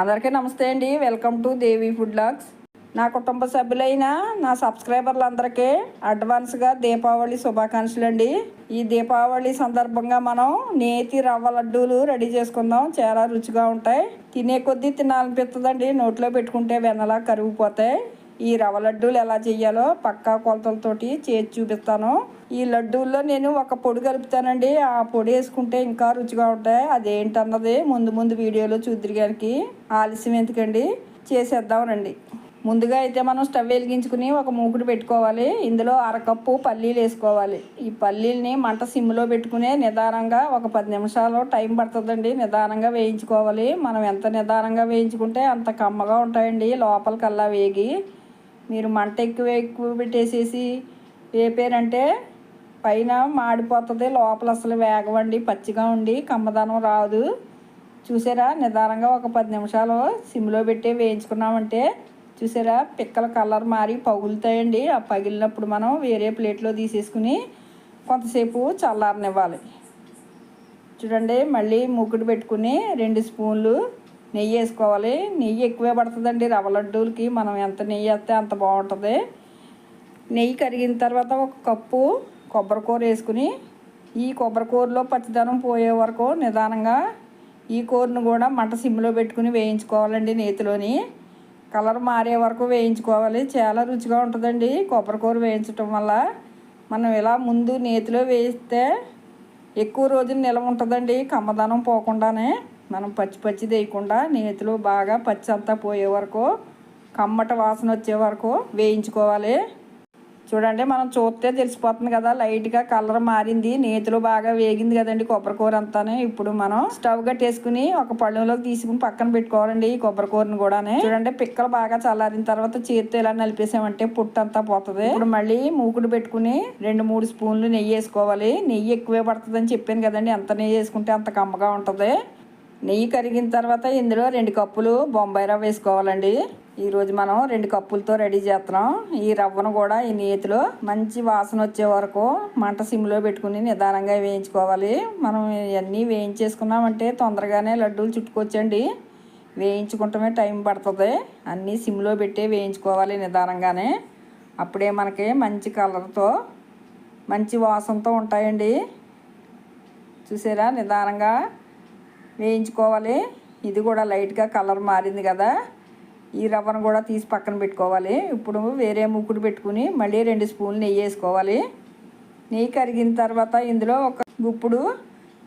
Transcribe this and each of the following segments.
అందరికీ నమస్తే అండి. Welcome to Devi food logs నా కుటుంబ సభ్యులైన నా సబ్స్క్రైబర్లందరికీ అడ్వాన్స్గా దీపావళి శుభాకాంక్షలు అండి ఈ దీపావళి సందర్భంగా మనం నేతి రవ్వ లడ్డూలు రెడీ చేసుకుందాం. చాలా రుచిగా ఉంటాయి. తినే కొద్దీ తినాలనిపిస్తుందండి. నోట్లో పెట్టుకుంటే వెన్నలా కరిగిపోతాయి. ఈ రవ లడ్డూలు ఎలా చేయాలో పక్కా కొలతలతోటి చేసి చూపిస్తాను. ఈ లడ్డూల్లో నేను ఒక పొడి కలుపుతానండి. ఆ పొడి వేసుకుంటే ఇంకా రుచిగా ఉంటాయి. అదేంటన్నది ముందు ముందు వీడియోలో చూద్దరిగానికి ఆలస్యం ఎందుకండి? చేసేద్దాం రండి. ముందుగా అయితే మనం స్టవ్ వెలిగించుకుని ఒక మూకుడు పెట్టుకోవాలి. ఇందులో అరకప్పు పల్లీలు వేసుకోవాలి. ఈ పల్లీల్ని మంట సిమ్లో పెట్టుకునే నిదానంగా ఒక పది నిమిషాలు టైం పడుతుందండి. నిదానంగా వేయించుకోవాలి. మనం ఎంత నిదానంగా వేయించుకుంటే అంత కమ్మగా ఉంటాయండి. లోపలికల్లా వేగి మీరు మంట ఎక్కువ ఎక్కువ పెట్టేసేసి వేపారంటే పైన మాడిపోతుంది లోపల అసలు వేగవండి పచ్చిగా ఉండి కమ్మదనం రాదు. చూసారా నిదానంగా ఒక పది నిమిషాలు సిమ్లో పెట్టి వేయించుకున్నామంటే చూసారా పిక్కల కలర్ మారి పగులుతాయండి. ఆ పగిలినప్పుడు మనం వేరే ప్లేట్లో తీసేసుకుని కొంతసేపు చల్లారనివ్వాలి. చూడండి మళ్ళీ మూకుడు పెట్టుకుని రెండు స్పూన్లు నెయ్యి వేసుకోవాలి. నెయ్యి ఎక్కువే పడుతుందండి. రవ్వ లడ్డూలకి మనం ఎంత నెయ్యి వేస్తే అంత బాగుంటుంది. నెయ్యి కరిగిన తర్వాత ఒక కప్పు కొబ్బరి కూర వేసుకుని ఈ కొబ్బరి కూరలో పోయే వరకు నిదానంగా ఈ కూరను కూడా మంట సిమ్లో పెట్టుకుని వేయించుకోవాలండి నేతిలోని. కలర్ మారే వరకు వేయించుకోవాలి. చాలా రుచిగా ఉంటుందండి కొబ్బరి కూర వేయించటం వల్ల. మనం ఇలా ముందు నేతిలో వేయిస్తే ఎక్కువ రోజులు నిలవ ఉంటుందండి. కమ్మదనం పోకుండానే. మనం పచ్చి పచ్చి వేయకుండా నేతిలో బాగా పచ్చి అంతా పోయే వరకు కమ్మట వాసన వచ్చే వరకు వేయించుకోవాలి. చూడండి మనం చూస్తే తెలిసిపోతుంది కదా లైట్గా కలర్ మారింది నేతిలో బాగా వేగింది కదండి కొబ్బరి కూర అంతానే. ఇప్పుడు మనం స్టవ్ కట్టేసుకుని ఒక పళ్ళెంలోకి తీసుకుని పక్కన పెట్టుకోవాలండి ఈ కొబ్బరి కూరని చూడండి పిక్కలు బాగా చల్లారిన తర్వాత చేతితో ఇలా నలిపేసామంటే పుట్టు అంతా పోతుంది. ఇప్పుడు మళ్ళీ మూకుడు పెట్టుకుని రెండు మూడు స్పూన్లు నెయ్యి వేసుకోవాలి. నెయ్యి ఎక్కువే పడుతుందని చెప్పాను కదండి ఎంత నెయ్యి వేసుకుంటే అంత కమ్మగా ఉంటుంది. నెయ్యి కరిగిన తర్వాత ఇందులో రెండు కప్పులు బొంబాయి రవ్వ వేసుకోవాలండి. ఈరోజు మనం రెండు కప్పులతో రెడీ చేస్తున్నాం. ఈ రవ్వను కూడా ఈ నేతిలో మంచి వాసన వచ్చే వరకు మంట సిమ్లో పెట్టుకుని నిదానంగా వేయించుకోవాలి. మనం ఇవన్నీ వేయించేసుకున్నామంటే తొందరగానే లడ్డూలు చుట్టుకొచ్చండి వేయించుకుంటమే టైం పడుతుంది. అన్నీ సిమ్లో పెట్టి వేయించుకోవాలి నిదానంగానే. అప్పుడే మనకి మంచి కలర్తో మంచి వాసనతో ఉంటాయండి. చూసారా? నిదానంగా వేయించుకోవాలి. ఇది కూడా లైట్గా కలర్ మారింది కదా. ఈ రవ్వను కూడా తీసి పక్కన పెట్టుకోవాలి. ఇప్పుడు వేరే ముక్కుడు పెట్టుకుని మళ్ళీ రెండు స్పూన్లు నెయ్యి వేసుకోవాలి. నెయ్యి కరిగిన తర్వాత ఇందులో ఒక గుప్పుడు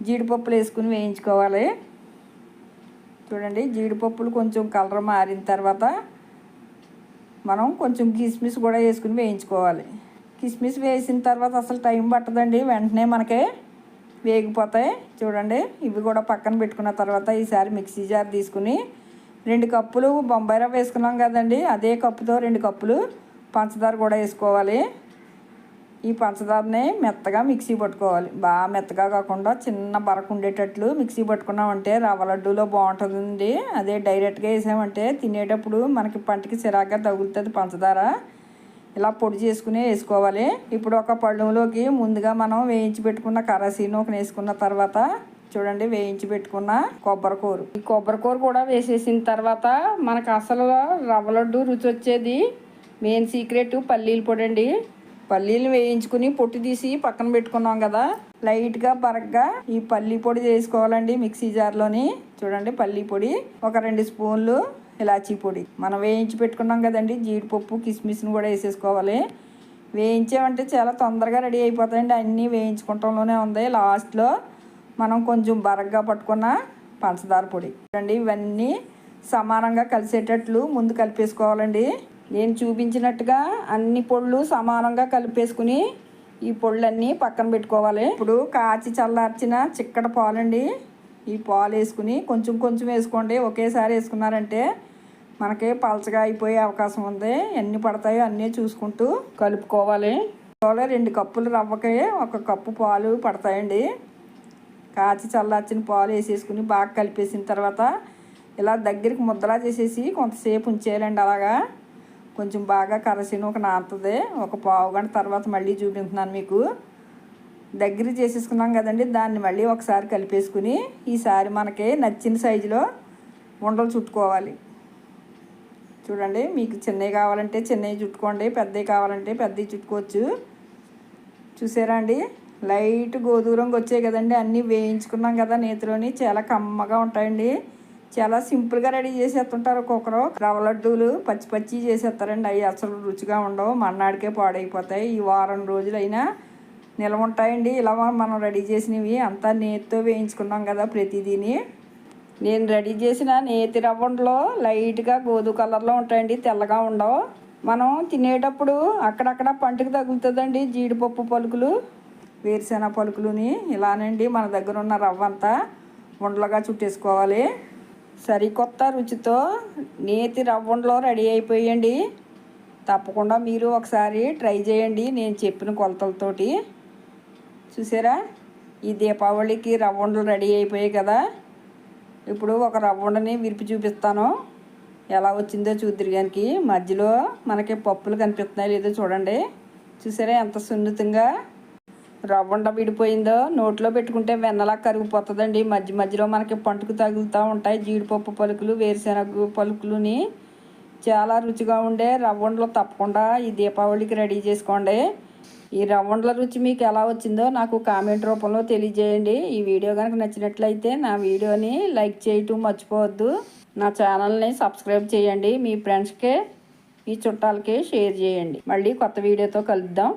జీడిపప్పులు వేసుకుని వేయించుకోవాలి. చూడండి జీడిపప్పులు కొంచెం కలర్ మారిన తర్వాత మనం కొంచెం కిస్మిస్ కూడా వేసుకుని వేయించుకోవాలి. కిస్మిస్ వేసిన తర్వాత అసలు టైం పట్టదండి. వెంటనే మనకి వేగిపోతాయి. చూడండి ఇవి కూడా పక్కన పెట్టుకున్న తర్వాత ఈసారి మిక్సీ జార్ తీసుకుని రెండు కప్పులు బొంబాయి రవ్వ వేసుకున్నాం కదండి. అదే కప్పుతో రెండు కప్పులు పంచదార కూడా వేసుకోవాలి. ఈ పంచదారని మెత్తగా మిక్సీ పట్టుకోవాలి. బాగా మెత్తగా కాకుండా చిన్న బరకు ఉండేటట్లు మిక్సీ పట్టుకున్నామంటే రవ్వ లడ్డూలో బాగుంటుందండి. అదే డైరెక్ట్గా వేసామంటే తినేటప్పుడు మనకి పంటకి చిరాగ్గా తగులుతుంది పంచదార. ఇలా పొడి చేసుకుని వేసుకోవాలి. ఇప్పుడు ఒక పళ్ళంలోకి ముందుగా మనం వేయించి పెట్టుకున్న కరసీను ఒక వేసుకున్న తర్వాత చూడండి వేయించి పెట్టుకున్న కొబ్బరికూర ఈ కొబ్బరికూర కూడా వేసేసిన తర్వాత మనకు అసలు రవ్వ లడ్డు రుచి వచ్చేది. మెయిన్ సీక్రెట్ పల్లీల పొడి అండి. పల్లీలు వేయించుకుని పొట్టు తీసి పక్కన పెట్టుకున్నాం కదా. లైట్గా బరగ్గా ఈ పల్లీ పొడి చేసుకోవాలండి మిక్సీ జార్లోని. చూడండి పల్లీ పొడి. ఒక రెండు స్పూన్లు ఇలాచీ పొడి. మనం వేయించి పెట్టుకున్నాం కదండి జీడిపప్పు కిస్మిస్ని కూడా వేసేసుకోవాలి. వేయించామంటే చాలా తొందరగా రెడీ అయిపోతాయండి. అన్నీ వేయించుకుంటంలోనే ఉంది. లాస్ట్లో మనం కొంచెం బరగ్గా పట్టుకున్న పంచదార పొడి. అండి ఇవన్నీ సమానంగా కలిసేటట్లు ముందు కలిపేసుకోవాలండి. నేను చూపించినట్టుగా అన్ని పొళ్ళు సమానంగా కలిపేసుకుని ఈ పొళ్ళన్నీ పక్కన పెట్టుకోవాలి. ఇప్పుడు కాచి చల్లార్చిన చిక్కడ పాలండి. ఈ పాలు వేసుకుని కొంచెం కొంచెం వేసుకోండి. ఒకేసారి వేసుకున్నారంటే మనకి పలచగా అయిపోయే అవకాశం ఉంది. ఎన్ని పడతాయో అన్నీ చూసుకుంటూ కలుపుకోవాలి. రెండు కప్పులు రవ్వకి ఒక కప్పు పాలు పడతాయండి. కాచి చల్లార్చిన పాలు వేసేసుకుని బాగా కలిపేసిన తర్వాత ఇలా దగ్గరికి ముద్దలా చేసేసి కొంతసేపు ఉంచేయాలండి అలాగా. కొంచెం బాగా కరసిన ఒక నానుతుంది ఒక పావు గంట తర్వాత మళ్ళీ చూపిస్తున్నాను మీకు. దగ్గర చేసేసుకున్నాం కదండి. దాన్ని మళ్ళీ ఒకసారి కలిపేసుకుని ఈసారి మనకి నచ్చిన సైజులో ఉండలు చుట్టుకోవాలి. చూడండి మీకు చిన్నవి కావాలంటే చిన్నవి చుట్టుకోండి పెద్దవి కావాలంటే పెద్దవి చుట్టుకోవచ్చు. చూసారా అండి? లైట్ గోధురంగా వచ్చాయి కదండి. అన్నీ వేయించుకున్నాం కదా నేతిలోని. చాలా కమ్మగా ఉంటాయండి. చాలా సింపుల్గా రెడీ చేసేస్తుంటారు ఒక్కొక్కరు. రవ్వ లడ్డూలు పచ్చి పచ్చి చేసేస్తారండి. అవి అసలు రుచిగా ఉండవు. మన్నాడికే పాడైపోతాయి. ఈ వారం రోజులైనా నిల్వ ఉంటాయండి ఇలా మనం రెడీ చేసినవి అంతా నేతితో వేయించుకున్నాం కదా ప్రతిదీని. నేను రెడీ చేసిన నేతి రవ్వంలో లైట్గా గోధుమ కలర్లో ఉంటాయండి. తెల్లగా ఉండవు. మనం తినేటప్పుడు అక్కడక్కడ పంటకు తగులుతుందండి. జీడిపప్పు పలుకులు వేరుశెనగ పలుకులుని ఇలానండి మన దగ్గర ఉన్న రవ్వ అంతా ఉండలుగా చుట్టేసుకోవాలి. సరికొత్త రుచితో నేతి రవ్వంలో రెడీ అయిపోయండి. తప్పకుండా మీరు ఒకసారి ట్రై చేయండి. నేను చెప్పిన కొలతలతోటి. చూసారా? ఈ దీపావళికి రవ్వ ఉండలు రెడీ అయిపోయాయి కదా. ఇప్పుడు ఒక రవ్వ ఉండని విరిపి చూపిస్తాను. ఎలా వచ్చిందో చూద్దరిగానికి. మధ్యలో మనకి పప్పులు కనిపిస్తున్నాయి లేదో చూడండి. చూసారా ఎంత సున్నితంగా రవ్వండ విడిపోయిందో. నోట్లో పెట్టుకుంటే వెన్నలా కరిగిపోతుందండి. మధ్య మధ్యలో మనకి పంటకు తగులుతూ ఉంటాయి. జీడిపప్పు పలుకులు వేరుశెనగ పలుకులుని. చాలా రుచిగా ఉండే రవ్వ ఉండలు తప్పకుండా ఈ దీపావళికి రెడీ చేసుకోండి. ఈ రవ్వండ్ల రుచి మీకు ఎలా వచ్చిందో నాకు కామెంట్ రూపంలో తెలియజేయండి. ఈ వీడియో కనుక నచ్చినట్లయితే నా వీడియోని లైక్ చేయటం మర్చిపోవద్దు. నా ఛానల్ని సబ్స్క్రైబ్ చేయండి. మీ ఫ్రెండ్స్కి మీ చుట్టాలకి షేర్ చేయండి. మళ్ళీ కొత్త వీడియోతో కలుద్దాం.